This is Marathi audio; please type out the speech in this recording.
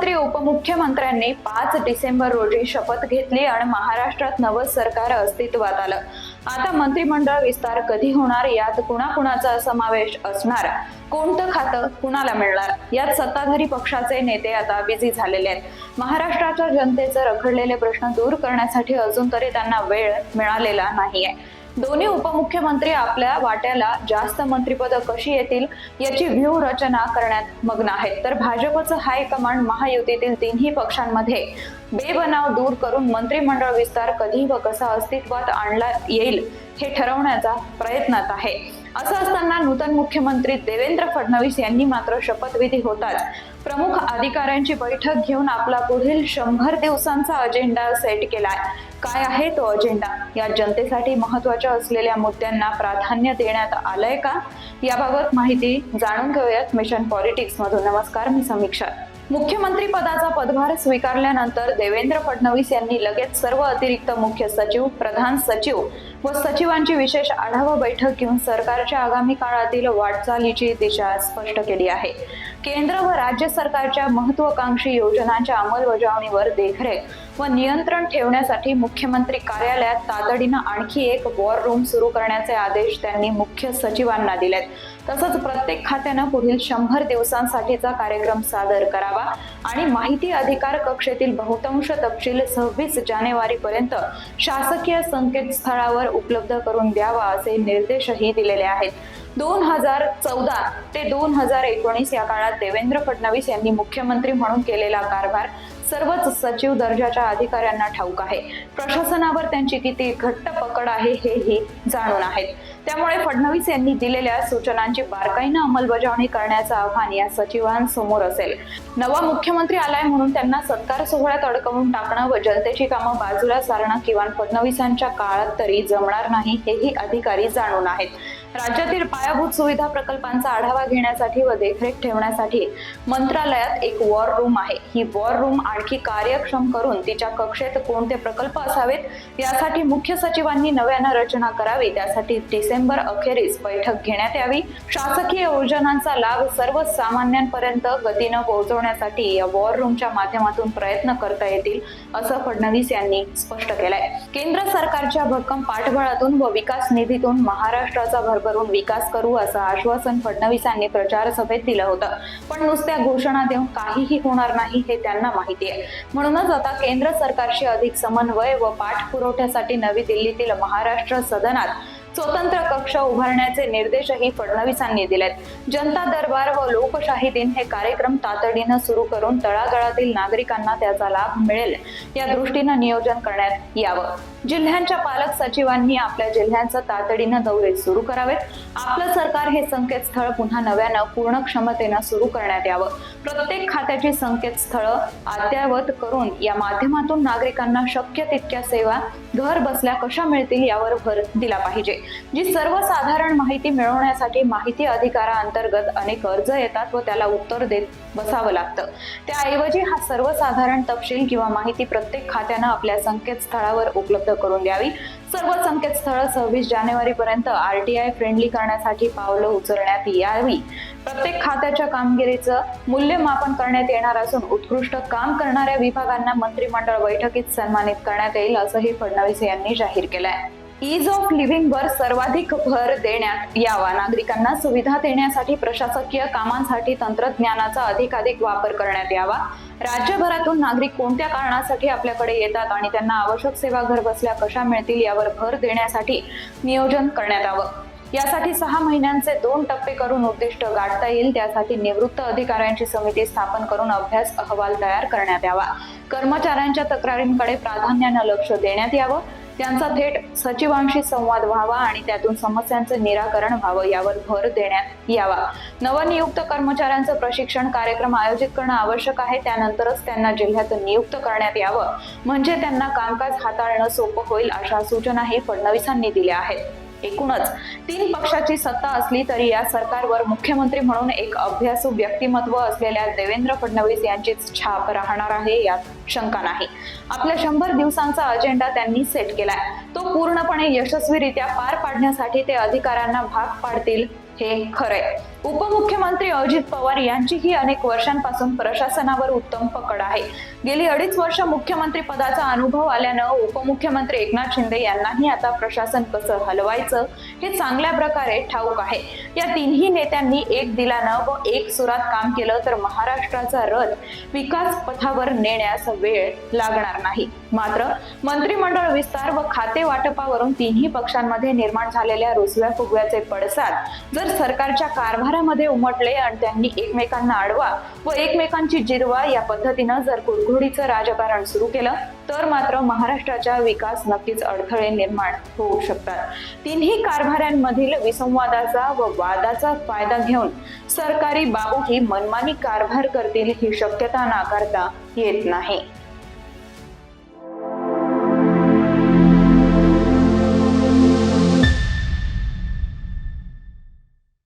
मुख्यमंत्री उपमुख्यमंत्र्यांनी पाच डिसेंबर रोजी शपथ घेतली आणि महाराष्ट्रात नवं सरकार अस्तित्वात आलं. आता मंत्रिमंडळ विस्तार कधी होणार? यात कुणाकुणाचा समावेश असणार? कोणतं खातं कुणाला मिळणार? यात सत्ताधारी पक्षाचे नेते आता बिझी झालेले आहेत. महाराष्ट्राच्या जनतेचे रखडलेले प्रश्न दूर करण्यासाठी अजून तरी त्यांना वेळ मिळालेला नाहीये. दोन्ही उपमुख्यमंत्री आपल्या वाट्याला जास्त मंत्रिपद कशी येतील याची व्यूहरचना करण्यात मग्न आहेत. तर भाजपचं हायकमांड महायुतीतील तिन्ही पक्षांमध्ये बेबनाव दूर करून मंत्रिमंडळ विस्तार कधी व कसा अस्तित्वात आणला येईल हे ठरवण्याचा प्रयत्नात आहे. असं असताना नूतन मुख्यमंत्री देवेंद्र फडणवीस यांनी मात्र शपथविधी होताच. प्रमुख अधिकाऱ्यांची बैठक घेऊन आपला पुढील शंभर दिवसांचा अजेंडा सेट केलाय. काय आहे तो अजेंडा या जनतेसाठी महत्त्वाच्या असलेल्या मुद्द्यांना प्राधान्य देण्यात आलंय का? याबाबत माहिती जाणून घेऊयात मिशन पॉलिटिक्स मधून नमस्कार मी समीक्षा. मुख्यमंत्री पदाचा पदभार स्वीकारल्यानंतर देवेंद्र फडणवीस यांनी लगेच सर्व अतिरिक्त मुख्य सचिव प्रधान सचिव व सचिवांची विशेष आढावा बैठक घेऊन सरकारच्या आगामी काळातील वाटचालीची दिशा स्पष्ट केली आहे. केंद्र व राज्य सरकारच्या महत्वाकांक्षी योजनांच्या अंमलबजावणीवर देखरेख व नियंत्रण ठेवण्यासाठी मुख्यमंत्री कार्यालयात तातडीनं आणखी एक वॉर रूम सुरू करण्याचे आदेश त्यांनी मुख्य सचिवांना दिलेत. तसंच प्रत्येक खात्यानं पुढील शंभर दिवसांसाठीचा कार्यक्रम सादर करावा आणि माहिती अधिकार कक्षेतील बहुतांश तपशील सव्वीस जानेवारी पर्यंत शासकीय संकेतस्थळावर उपलब्ध करून द्यावा असे निर्देशही दिलेले आहेत. दोन हजार चौदा ते दोन हजार एकोणीस या काळात देवेंद्र फडणवीस यांनी मुख्यमंत्री म्हणून केलेला कारभार सर्वच सचिव दर्जाच्या अधिकाऱ्यांना ठाऊक आहे. प्रशासनावर त्यांची किती घट्ट पकड आहे हेही जाणून आहेत. त्यामुळे फडणवीस यांनी दिलेल्या सूचनांची बारकाईनं अंमलबजावणी करण्याचं आव्हान या सचिवांसमोर असेल. नवा मुख्यमंत्री आलाय म्हणून त्यांना सत्कार सोहळ्यात अडकवून टाकणं व जनतेची कामं बाजूला सारणं किंवा फडणवीसांच्या काळात तरी जमणार नाही हेही अधिकारी जाणून आहेत. राज्यातील पायाभूत सुविधा प्रकल्पांचा आढावा घेण्यासाठी व देखरेख ठेवण्यासाठी मंत्रालयात एक वॉर रूम आहे. ही वॉर रूम आणखी कार्यक्षम करून तिच्या कक्षेत कोणते प्रकल्प असावेत यासाठी मुख्य सचिवांनी नव्यानं रचना करावी. त्यासाठी डिसेंबर अखेरीस बैठक घेण्यात यावी. शासकीय योजनांचा लाभ सर्वसामान्यांपर्यंत गतीनं पोहोचवण्यासाठी या वॉर रूमच्या माध्यमातून प्रयत्न करता येतील असं फडणवीस यांनी स्पष्ट केलंय. केंद्र सरकारच्या भक्कम पाठबळातून व विकास निधीतून महाराष्ट्राचा करून विकास करू असं आश्वासन फडणवीसांनी प्रचार सभेत दिलं होतं. पण नुसत्या घोषणा देऊन काहीही होणार नाही हे त्यांना माहिती आहे. म्हणूनच आता केंद्र सरकारशी अधिक समन्वय व पाठपुरवठ्यासाठी नवी दिल्लीतील महाराष्ट्र सदनात स्वतंत्र कक्ष उभारण्याचे निर्देशही फडणवीसांनी दिलेत. जनता दरबार व लोकशाही दिन हे कार्यक्रम तातडीनं सुरू करून तळागाळातील नागरिकांना त्याचा लाभ मिळेल या दृष्टीनं नियोजन करण्यात यावं. जिल्ह्यांच्या पालक सचिवांनी आपल्या जिल्ह्यांचं तातडीनं दौरे सुरू करावेत. आपलं सरकार हे संकेतस्थळ पुन्हा नव्यानं पूर्ण क्षमतेनं सुरू करण्यात यावं. प्रत्येक खात्याची संकेतस्थळं अद्ययावत करून या माध्यमातून नागरिकांना शक्य तितक्या सेवा घर बसल्या कशा मिळतील यावर भर दिला पाहिजे. जी सर्वसाधारण माहिती मिळवण्यासाठी माहिती अधिकाराअंतर्गत अनेक अर्ज येतात व त्याला उत्तर देत बसावं लागतं. त्याऐवजी हा सर्वसाधारण तपशील किंवा माहिती प्रत्येक खात्यानं आपल्या संकेतस्थळावर उपलब्ध करून द्यावी. सर्व संकेतस्थळ सव्वीस जानेवारी पर्यंत आरटीआय फ्रेंडली करण्यासाठी पावलं उचलण्यात यावी. प्रत्येक खात्याच्या कामगिरीचं मूल्यमापन करण्यात येणार असून उत्कृष्ट काम करणाऱ्या विभागांना मंत्रिमंडळ बैठकीत सन्मानित करण्यात येईल असंही फडणवीस यांनी जाहीर केलंय. ईज ऑफ लिव्हिंगवर सर्वाधिक भर देण्यात यावा. नागरिकांना सुविधा देण्यासाठी प्रशासकीय कामांसाठी तंत्रज्ञानाचा अधिकाधिक वापर करण्यात यावा. राज्यभरातून नागरिक कोणत्या कारणासाठी आपल्याकडे येतात आणि त्यांना आवश्यक सेवा घरबसल्या कशा मिळतील यावर भर देण्यासाठी नियोजन करण्यात यावं. यासाठी सहा महिन्यांचे दोन टप्पे करून उद्दिष्ट गाठता येईल. त्यासाठी निवृत्त अधिकाऱ्यांची समिती स्थापन करून अभ्यास अहवाल तयार करण्यात यावा. कर्मचाऱ्यांच्या तक्रारींकडे प्राधान्यानं लक्ष देण्यात यावं. त्यांचा थेट सचिवांशी संवाद व्हावा आणि त्यातून समस्यांचं निराकरण व्हावं यावर भर देण्यात यावा. नवनियुक्त कर्मचाऱ्यांचं प्रशिक्षण कार्यक्रम आयोजित करणं आवश्यक आहे. त्यानंतरच त्यांना जिल्ह्यात नियुक्त करण्यात यावं. म्हणजे त्यांना कामकाज हाताळणं सोपं होईल अशा सूचनाही फडणवीसांनी दिल्या आहेत. एकूणच तीन पक्षाची सत्ता असली तरी या सरकारवर मुख्यमंत्री म्हणून एक अभ्यासू व्यक्तिमत्व असलेल्या देवेंद्र फडणवीस यांचीच छाप राहणार आहे यात शंका नाही. आपल्या शंभर दिवसांचा अजेंडा त्यांनी सेट केलाय. तो पूर्णपणे यशस्वीरित्या पार पाडण्यासाठी ते अधिकाऱ्यांना भाग पाडतील हे खरंय. उपमुख्यमंत्री अजित पवार यांचीही अनेक वर्षांपासून प्रशासनावर उत्तम पकड आहे. गेली अडीच वर्ष मुख्यमंत्री पदाचा अनुभव आल्यानं उपमुख्यमंत्री एकनाथ शिंदे यांनाही आता प्रशासन कसं हलवायचं हे चांगल्या प्रकारे ठाऊक आहे. या तिन्ही नेत्यांनी एक दिलानं व एक सुरात काम केलं तर महाराष्ट्राचा रथ विकास पथावर नेण्यास वेळ लागणार नाही. मात्र मंत्रिमंडळ विस्तार व खाते वाटपावरून तिन्ही पक्षांमध्ये निर्माण झालेल्या रुसव्या फुगव्याचे पडसाद जर सरकारच्या कारभार कारभारामध्ये उमटले आणि त्यांनी एकमेकांना आडवा व एकमेकांची जिरवा या पद्धतीनं जर कुरघोडीचं राजकारण सुरू केलं तर मात्र महाराष्ट्राच्या विकास नक्कीच अडथळे निर्माण होऊ शकतात. तिन्ही कारभाऱ्यांमधील विसंवादाचा व वादाचा फायदा घेऊन सरकारी बाबू ही मनमानी कारभार करतील ही शक्यता नाकारता येत नाही.